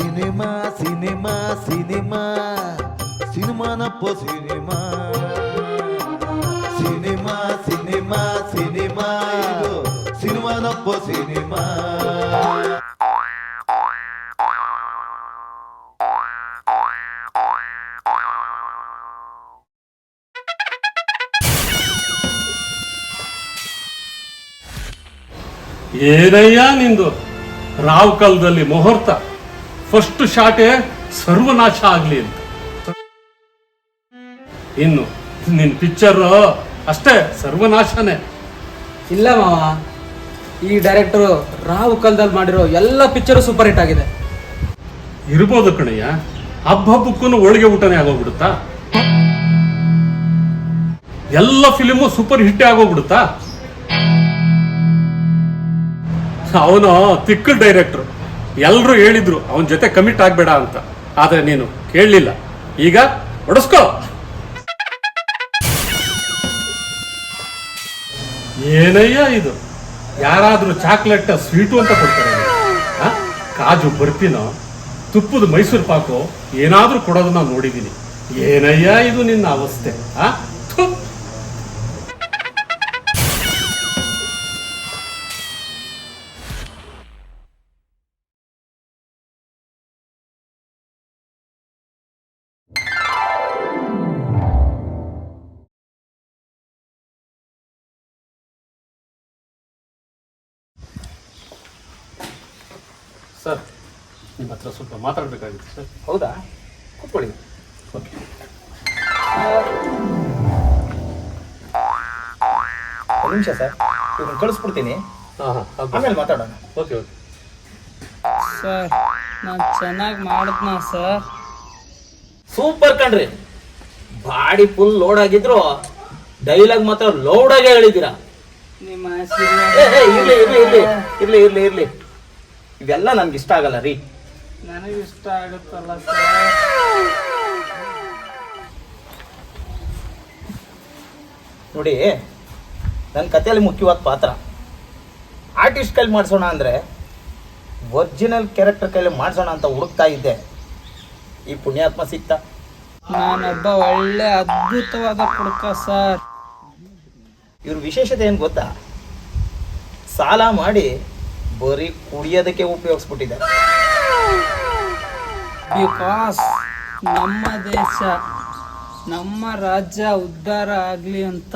Cinema cinema cinema. ಸಿನಿಮಾನಪ್ಪ cinema. Cinema cinema cinema. ಇದು ಸಿನಿಮಾನಪ್ಪ cinema. ಏನಯ್ಯ ನಿಂದು? ರಾವ್ ಕಾಲದಲ್ಲಿ ಮುಹೂರ್ತ. ಫಸ್ಟ್ ಶಾಟೇ ಸರ್ವನಾಶ ಆಗ್ಲಿ ಅಂತ. ಇನ್ನು ನಿನ್ ಪಿಕ್ಚರ್ ಅಷ್ಟೇ ಸರ್ವನಾಶನೇ. ಇಲ್ಲ ಮಾವ ಈ ಡೈರೆಕ್ಟರ್ ರಾವ್ ಕಾಲದಲ್ಲಿ ಮಾಡಿರೋ ಎಲ್ಲ ಪಿಕ್ಚರು ಸೂಪರ್ ಹಿಟ್ ಆಗಿದೆ. ಇರ್ಬೋದು ಕಣಯ್ಯ ಹಬ್ಬ ಹಬ್ಬಕ್ಕೂ ಹೋಳಿಗೆ ಊಟನೇ ಆಗೋಗ್ಬಿಡುತ್ತಾ? ಎಲ್ಲ ಫಿಲಿಮು ಸೂಪರ್ ಹಿಟ್ ಆಗೋಗ್ಬಿಡುತ್ತಾ? ಅವನು ತಿಕ್ಕ ಡೈರೆಕ್ಟರ್ ಎಲ್ರು ಹೇಳಿದ್ರು, ಅವನ ಜೊತೆ ಕಮಿಟ್ ಆಗ್ಬೇಡ ಅಂತ. ಆದ್ರೆ ನೀನು ಕೇಳಲಿಲ್ಲ. ಈಗ ಹೊಡೆಸ್ಕೋ. ಏನಯ್ಯ ಇದು? ಯಾರಾದ್ರೂ ಚಾಕ್ಲೇಟ್ ಸ್ವೀಟು ಅಂತ ಕೊಡ್ತಾರೆ? ಕಾಜು ಬರ್ಫಿನೋ ತುಪ್ಪದ ಮೈಸೂರು ಪಾಕು? ಏನಾದ್ರೂ ಕೊಡೋದನ್ನ ನೋಡಿದ್ದೀನಿ ಏನಯ್ಯ ಇದು ನಿನ್ನ ಅವಸ್ಥೆ? ಆ ಸರ್ ನಿಮ್ಮ ಹತ್ರ ಸ್ವಲ್ಪ ಮಾತಾಡಬೇಕಾಗಿತ್ತು ಸರ್. ಹೌದಾ? ಕೂತ್ಕೊಳ್ಳಿ. ಓಕೆ. ಒಂದು ನಿಮಿಷ ಸರ್ ಇವ್ರನ್ನ ಕಳಿಸ್ಬಿಡ್ತೀನಿ. ಹಾಂ ಹಾಂ ಆಮೇಲೆ ಮಾತಾಡೋಣ. Okay okay. ಸರ್ ನಾನು ಚೆನ್ನಾಗಿ ಮಾಡಿದ್ನ ಸರ್. ಸೂಪರ್ ಕಣ್ರಿ. ಬಾಡಿ ಫುಲ್ ಲೋಡ್ ಆಗಿದ್ರು ಡೈಲಾಗ್ ಮಾತ್ರ ಲೋಡ್ ಆಗೇ ಹೇಳಿದ್ದೀರಾ. ನಿಮ್ಮ ಇರ್ಲಿ ಇರ್ಲಿ ಇರ್ಲಿ ಇರ್ಲಿ ಇರ್ಲಿ ಇರ್ಲಿ. ಇವೆಲ್ಲ ನನ್ಗೆ ಇಷ್ಟ ಆಗಲ್ಲ ರೀ. ನನಗೆ ಇಷ್ಟ ಆಗುತ್ತಲ್ಲ ನೋಡಿ ನನ್ನ ಕಥೆಯಲ್ಲಿ ಮುಖ್ಯವಾದ ಪಾತ್ರ. ಆರ್ಟಿಸ್ಟ್ ಕೈಲಿ ಮಾಡಿಸೋಣ ಅಂದರೆ ಒರಿಜಿನಲ್ ಕ್ಯಾರೆಕ್ಟರ್ ಕೈಲಿ ಮಾಡಿಸೋಣ ಅಂತ ಹುಡುಕ್ತಾ ಇದ್ದೆ. ಈ ಪುಣ್ಯಾತ್ಮ ಸಿಕ್ತ. ನಾನೊಬ್ಬ ಒಳ್ಳೆ ಅದ್ಭುತವಾದ ಕುಡುಕ ಸರ್. ಇವ್ರ ವಿಶೇಷತೆ ಏನು ಗೊತ್ತಾ? ಸಾಲ ಮಾಡಿ ಬರೀ ಕುಡಿಯೋದಕ್ಕೆ ಉಪಯೋಗಿಸ್ಬಿಟ್ಟಿದ್ದಾರೆ ಬಿಕಾಸ್ ನಮ್ಮ ದೇಶ ನಮ್ಮ ರಾಜ್ಯ ಉದ್ಧಾರ ಆಗಲಿ ಅಂತ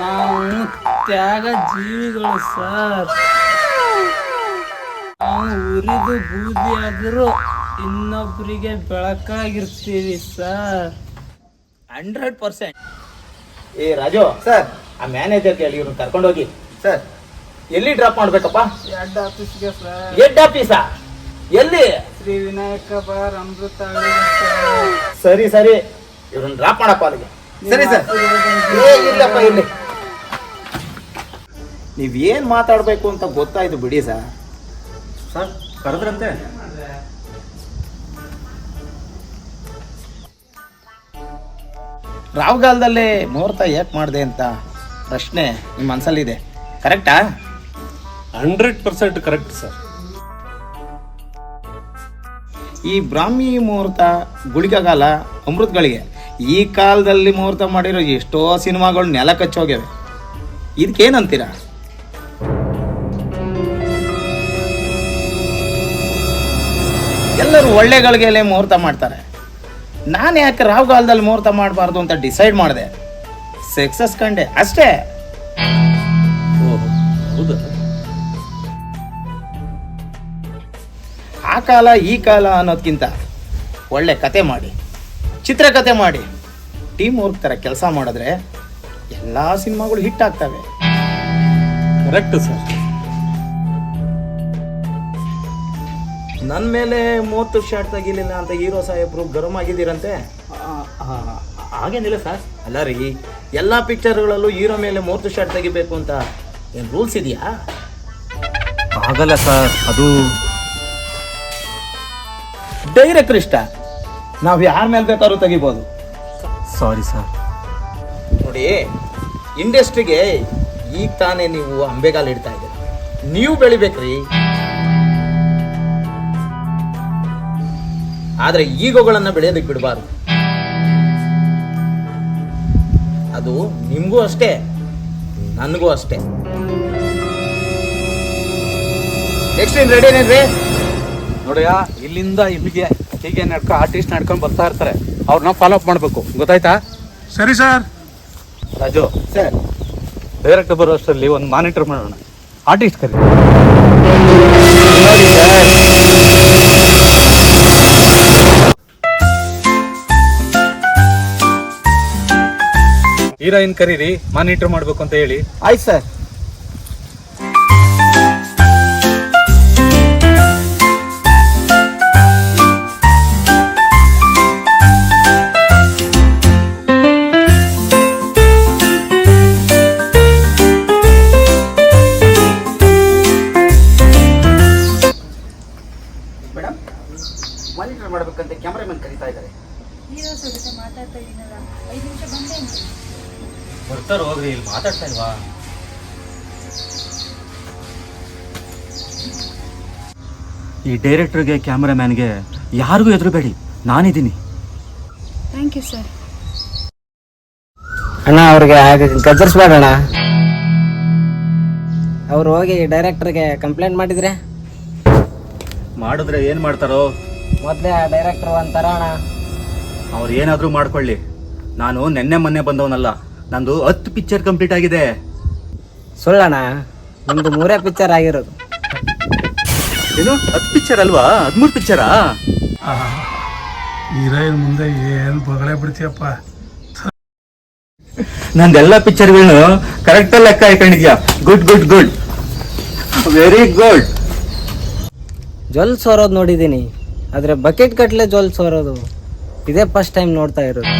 ನಾವು ತ್ಯಾಗ ಜೀವಿಗಳು ಸರ್. ನಾವು ಉರಿದು ಬೂದಿ ಆದರೂ ಇನ್ನೊಬ್ಬರಿಗೆ ಬೆಳಕಾಗಿರ್ತೀವಿ ಸರ್. Hundred percent. ಏ ರಾಜು ಸರ್ ಆ ಮ್ಯಾನೇಜರ್ ಕೇಳಿ ಇವ್ರನ್ನ ಕರ್ಕೊಂಡೋಗಿ. ಸರ್. ಎಲ್ಲಿ ಡ್ರಾಪ್ ಮಾಡ್ಬೇಕಪ್ಪ? ಹೆಡ್ ಆಫೀಸ್ಗೆ ಸರ್ ಆಫೀಸಾ? ಎಲ್ಲಿ? ಶ್ರೀ ವಿನಾಯಕ ಬಾರ್ ಅಮೃತ ಸರಿ ಸರಿ. ಇವ್ರನ್ನ ಡ್ರಾಪ್ ಮಾಡಪ್ಪ ಅಲ್ಲಿಗೆ. ಸರಿ ಸರ್. ಏ ಇಲ್ಲಪ್ಪ ಇಲ್ಲಿ. ನೀವೇನ್ ಮಾತಾಡ್ಬೇಕು ಅಂತ ಗೊತ್ತಾಯ್ತು ಬಿಡಿ ಸರ್. ಸರ್ ಕರೆದ್ರಂತೆ. ರಾವ್ಗಾಲದಲ್ಲೇ ಮುಹೂರ್ತ ಯಾಕೆ ಮಾಡಿದೆ ಅಂತ ಪ್ರಶ್ನೆ ನಿಮ್ಮ ಮನಸ್ಸಲ್ಲಿದೆ ಕರೆಕ್ಟಾ ಹಂಡ್ರೆಡ್ ಪರ್ಸೆಂಟ್ ಕರೆಕ್ಟ್ ಸರ್. ಈ ಬ್ರಾಹ್ಮಿ ಮುಹೂರ್ತ ಗುಳಿಗಾಲ ಅಮೃತಗಳಿಗೆ ಈ ಕಾಲದಲ್ಲಿ ಮುಹೂರ್ತ ಮಾಡಿರೋ ಎಷ್ಟೋ ಸಿನಿಮಾಗಳು ನೆಲ ಕಚ್ಚೋಗ್ಯವೆ ಇದಕ್ಕೇನಂತೀರಾ? ಎಲ್ಲರೂ ಒಳ್ಳೆ ಗಳಿಗೆಯಲ್ಲೇ ಮುಹೂರ್ತ ಮಾಡ್ತಾರೆ. ನಾನು ಯಾಕೆ ರಾವ್ಗಾಲದಲ್ಲಿ ಮುಹೂರ್ತ ಮಾಡಬಾರ್ದು ಅಂತ ಡಿಸೈಡ್ ಮಾಡಿದೆ. ಸಕ್ಸಸ್ ಕಂಡೆ ಅಷ್ಟೇ. ಓಹ್ ಹೌದಾ? ಆ ಕಾಲ ಈ ಕಾಲ ಅನ್ನೋದಕ್ಕಿಂತ ಒಳ್ಳೆ ಕತೆ ಮಾಡಿ ಚಿತ್ರಕತೆ ಮಾಡಿ ಟೀಮ್ ವರ್ಕ್ ಥರ ಕೆಲಸ ಮಾಡಿದ್ರೆ ಎಲ್ಲ ಸಿನಿಮಾಗಳು ಹಿಟ್ ಆಗ್ತವೆ. ಕರೆಕ್ಟ್ ಸರ್ ನನ್ನ ಮೇಲೆ ಮೂವತ್ತು ಶಾರ್ಟ್ ತೆಗಿಲಿಲ್ಲ ಅಂತ ಹೀರೋ ಸಾಹೇಬ್ರು ಗರಂ ಆಗಿದ್ದೀರಂತೆ? ಹಾಗೇನಿಲ್ಲ ಸರ್ ಅಲ್ಲ ರೀ ಎಲ್ಲ ಪಿಕ್ಚರ್ಗಳಲ್ಲೂ ಹೀರೋ ಮೇಲೆ ಮೂವತ್ತು ಶಾರ್ಟ್ ತೆಗಿಬೇಕು ಅಂತ ಏನು ರೂಲ್ಸ್ ಇದೆಯಾ? ಆಗಲ್ಲ ಸರ್ ಅದು ಡೈರೆಕ್ಟರ್ ಇಷ್ಟ. ನಾವು ಯಾರ ಮೇಲೆ ಬೇಕಾದ್ರೂ ತೆಗಿಬೋದು. ಸಾರಿ ಸರ್ ನೋಡಿ ಇಂಡಸ್ಟ್ರಿಗೆ ಈಗ ತಾನೇ ನೀವು ಅಂಬೆಗಾಲ್ ಇಡ್ತಾ ಇದ್ದೀರ. ನೀವು ಬೆಳಿಬೇಕ್ರಿ. ಆದರೆ ಈಗೋಗಳನ್ನು ಬೆಳೆಯೋದಕ್ಕೆ ಬಿಡಬಾರ್ದು. ಅದು ನಿಮಗೂ ಅಷ್ಟೇ ನನಗೂ ಅಷ್ಟೇ. ನೆಕ್ಸ್ಟ್ ಏನು ರೆಡಿ ಏನೇನ್ರಿ ನೋಡಿಯ ಇಲ್ಲಿಂದ ಇಲ್ಲಿಗೆ ಹೀಗೆ ನಡ್ಕೊ ಆರ್ಟಿಸ್ಟ್ ನಡ್ಕೊಂಡು ಬರ್ತಾ ಇರ್ತಾರೆ. ಅವ್ರನ್ನ ಫಾಲೋ ಅಪ್ ಮಾಡಬೇಕು. ಗೊತ್ತಾಯ್ತಾ? ಸರಿ ಸರ್. ರಾಜು ಸರ್. ಡೈರೆಕ್ಟ್ ಬರೋ ಅಷ್ಟರಲ್ಲಿ ಒಂದು ಮಾನಿಟರ್ ಮಾಡೋಣ. ಆರ್ಟಿಸ್ಟ್ ಕರಿ ಹೀರೋಯಿನ್ ಕರೀರಿ ಮಾನಿಟರ್ ಮಾಡ್ಬೇಕು ಅಂತ ಹೇಳಿ. ಆಯ್ತು ಸರ್. ಹೀರೋ ಜೊತೆ ಮಾತಾಡ್ತಾ ಇದೀನಲ್ಲ ಐದು ನಿಮಿಷ ಬಂದೆ ಅಂತ ಬರ್ತಾರ ಹೋಗ್ರಿ ಇಲ್ಲಿ ಮಾತಾಡ್ತಾ ಇಲ್ವಾ? ಈ ಡೈರೆಕ್ಟರ್ಗೆ ಕ್ಯಾಮ್ರಾಮ್ಯಾನ್ಗೆ ಯಾರಿಗೂ ಎದುರುಬೇಡಿ ನಾನಿದ್ದೀನಿ. ಥ್ಯಾಂಕ್ ಯು ಸರ್ ಅಣ್ಣ ಅವ್ರಿಗೆ ಹಾಗೆ ಗದರ್ಸ್ಬೇಡಣ್ಣ ಅವ್ರು ಹೋಗಿ ಡೈರೆಕ್ಟರ್ಗೆ ಕಂಪ್ಲೇಂಟ್ ಮಾಡಿದ್ರೆ? ಮಾಡಿದ್ರೆ ಏನು ಮಾಡ್ತಾರೋ? ಮೊದಲೇ ಡೈರೆಕ್ಟರ್ ಒಂಥರ ಅಣ್ಣ. ಅವ್ರು ಏನಾದರೂ ಮಾಡ್ಕೊಳ್ಳಿ. ನಾನು ನೆನ್ನೆ ಮೊನ್ನೆ ಬಂದವನಲ್ಲ ನಂದು ಹತ್ತು ಪಿಕ್ಚರ್ ಕಂಪ್ಲೀಟ್ ಆಗಿದೆ. ಸುಳ್ಳಣ್ಣ ನಿಮ್ದು ಮೂರೇ ಪಿಕ್ಚರ್ ಆಗಿರೋದು. ಏನು? ಹತ್ತು ಪಿಕ್ಚರ್ ಅಲ್ವಾ? ಹದಿಮೂರು ಪಿಕ್ಚರಾ ಹೀರೋಯಿನ್ ಮುಂದೆ ಏನು ಬಗಳೇ ಬಿಡ್ತೀಯಪ್ಪ. ನಂದೆಲ್ಲ ಪಿಕ್ಚರ್ಗಳನ್ನು ಕರೆಕ್ಟ್ ಲೆಕ್ಕ ಹಾಕೊಂಡಿದ್ಯಾ? Good good good very good ಜೊಲ್ ಸೋರೋದು ನೋಡಿದ್ದೀನಿ ಆದರೆ ಬಕೆಟ್ ಕಟ್ಲೆ ಜೊಲ್ ಸೋರೋದು. ಇದೇ ಫಸ್ಟ್ ಟೈಮ್ ನೋಡ್ತಾ ಇರೋದು.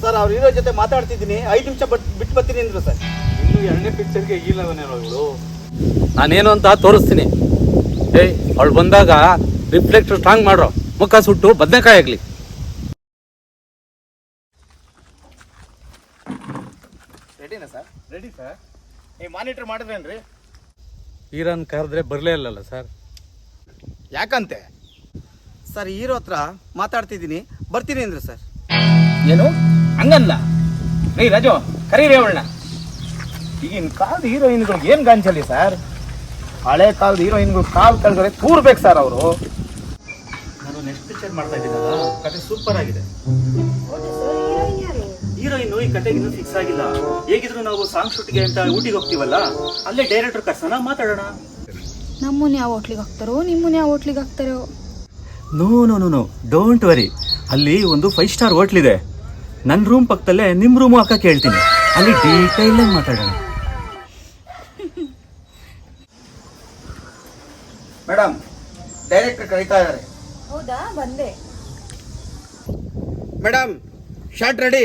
ಸರ್ ಅವ್ರ ಹೀರೋ ಜೊತೆ ಮಾತಾಡ್ತಿದ್ದೀನಿ. ಐದು ನಿಮಿಷ ಬಿಟ್ಟು ಬರ್ತೀನಿ ಅಂದ್ರು ಸರ್. ಇನ್ನು ಎರಡನೇ ಪಿಕ್ಚರ್ಗೆ ಈ ಅವಳು ನಾನೇನು ಅಂತ ತೋರಿಸ್ತೀನಿ. ಏಯ್ ಅವಳು ಬಂದಾಗ ರಿಫ್ಲೆಕ್ಟರ್ ಸ್ಟ್ರಾಂಗ್ ಮಾಡ್ರೋ. ಮುಖ ಸುಟ್ಟು ಬದನೆಕಾಯಿ ಆಗ್ಲಿ. ರೆಡಿನಾ ಸರ್ ರೆಡಿ ಸರ್ ಈ ಮಾನಿಟರ್ ಮಾಡಿದ್ರೇನ್ರಿ? ಹೀರನ್ ಕರೆದ್ರೆ ಬರಲೇ ಇಲ್ಲಲ್ಲ ಸರ್ ಯಾಕಂತೆ? ಸರ್ ಹೀರೋ ಹತ್ರ ಮಾತಾಡ್ತಿದ್ದೀನಿ. ಬರ್ತೀನಿ ಅಂದ್ರೆ ಸರ್. ಏನು? ಹಂಗಲ್ಲ. ರೀ ರಾಜು ಕರೀರಿ ಅವಳನ್ನ. ಈಗಿನ ಕಾಲದ ಹೀರೋಯಿನ್ಗಳಿಗೆ ಏನು ಗಾಂಚಲಿ ಸರ್? ಹಳೆ ಕಾಲದ ಹೀರೋಯಿನ್ಗಳು ಕಾಲ್ ಕಳೆದ್ರೆ ತೂರ್ಬೇಕು ಸರ್ ಅವರು. ನಾನು ನೆಕ್ಸ್ಟ್ ಪಿಕ್ಚರ್ ಮಾಡ್ತಾ ಇದ್ದೀನಲ್ಲ ಕತೆ ಸೂಪರ್ ಆಗಿದೆ. ಹೀರೋಯಿನ್ ಈ ಕತೆಗೆ ಇನ್ನೂ ಫಿಕ್ಸ್ ಆಗಿಲ್ಲ. ಹೇಗಿದ್ರು ನಾವು ಸಾಂಗ್ ಶೂಟ್ಗೆ ಅಂತ ಊಟಿಗೆ ಹೋಗ್ತೀವಲ್ಲ ಅಲ್ಲೇ ಡೈರೆಕ್ಟರ್ ಕರ್ಸೋಣ ಮಾತಾಡೋಣ. ನಮ್ಮನ್ನ ಯಾವ ಹೋಟ್ಲಿಗೆ ಹಾಕ್ತಾರೋ ನಿಮ್ಮನ್ನ ಯಾವ ಹೋಟ್ಲಿಗೆ ಹಾಕ್ತಾರೋ? No no no no don't worry ಅಲ್ಲಿ ಒಂದು ಫೈವ್ ಸ್ಟಾರ್ ಹೋಟ್ಲ್ ಇದೆ. ನನ್ನ ರೂಮ್ ಪಕ್ಕದಲ್ಲೇ ನಿಮ್ಮ ರೂಮು ಅಕ್ಕ ಕೇಳ್ತೀನಿ. ಅಲ್ಲಿ ಡೀಟೈಲ್ ಆಗಿ ಮಾತಾಡೋಣ. ಮೇಡಮ್ ಡೈರೆಕ್ಟರ್ ಕರೀತಾ ಇದ್ದಾರೆ. ಹೌದಾ? ಬಂದೆ. ಮೇಡಮ್ ಶಾರ್ಟ್ ರೆಡಿ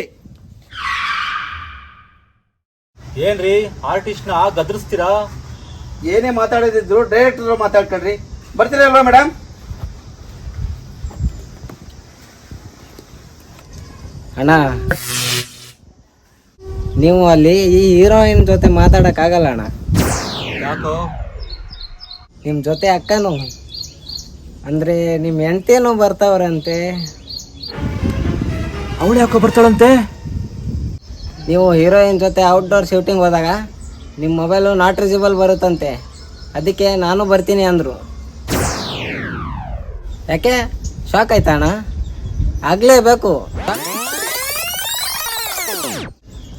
ಏನ್ರಿ? ಆರ್ಟಿಸ್ಟ್ನ ನ ಗದರಿಸ್ತೀರಾ? ಏನೇ ಮಾತಾಡೋದಿದ್ರು ಡೈರೆಕ್ಟರ್ ಮಾತಾಡ್ಕೊಳ್ರಿ. ಬರ್ತೀರಲ್ವಾ ಮೇಡಮ್ ಅಣ್ಣ. ನೀವು ಅಲ್ಲಿ ಈ ಹೀರೋಯಿನ್ ಜೊತೆ ಮಾತಾಡೋಕ್ಕಾಗಲ್ಲ ಅಣ್ಣ. ಯಾಕೋ? ನಿಮ್ಮ ಜೊತೆ ಅಕ್ಕನು. ಅಂದರೆ ನಿಮ್ಮ ಹೆಂಡ್ತಿನೂ ಬರ್ತಾವ್ರಂತೆ. ಅವಳು ಯಾಕೋ ಬರ್ತಾಳಂತೆ? ನೀವು ಹೀರೋಯಿನ್ ಜೊತೆ ಔಟ್ಡೋರ್ ಶೂಟಿಂಗ್ ಹೋದಾಗ ನಿಮ್ಮ ಮೊಬೈಲು ನಾಟ್ ರಿಜಿಬಲ್ ಬರುತ್ತಂತೆ. ಅದಕ್ಕೆ ನಾನು ಬರ್ತೀನಿ ಅಂದರು. ಯಾಕೆ? ಶಾಕ್ ಆಯ್ತಾ ಅಣ್ಣ? ಆಗಲೇಬೇಕು.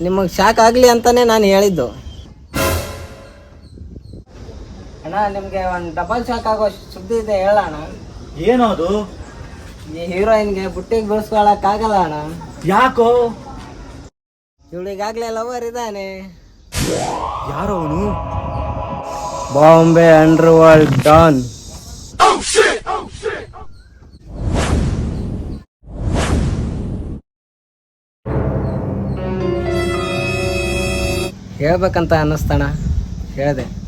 ನಿಮಗೆ ಶಾಕ್ ಆಗಲಿ ಅಂತಾನೆ ನಾನು ಹೇಳಿದ್ದು. ಅಣ್ಣ ನಿಮಗೆ ಒಂದು ಡಬಲ್ ಶಾಕ್ ಆಗೋ ಸುದ್ದಿ ಇದೆ ಹೇಳೋಣ ಏನೋ ಅದು ಈ ಹೀರೋಯಿನ್ಗೆ ಬುಟ್ಟಿಗೆ ಬೀಳ್ಸ್ಕೊಳಕ್ಕಾಗಲ್ಲ ಅಣ್ಣ. ಯಾಕೋ? ಇವಳಿಗಾಗಲೇ ಲವರ್ ಇದ್ದಾನೆ. ಯಾರೋ ಅವನು ಬಾಂಬೆ ಅಂಡರ್ ವರ್ಲ್ಡ್ ಡಾನ್. ಹೇಳ್ಬೇಕಂತ ಅನ್ನಿಸ್ತಣ. ಹೇಳಿದೆ.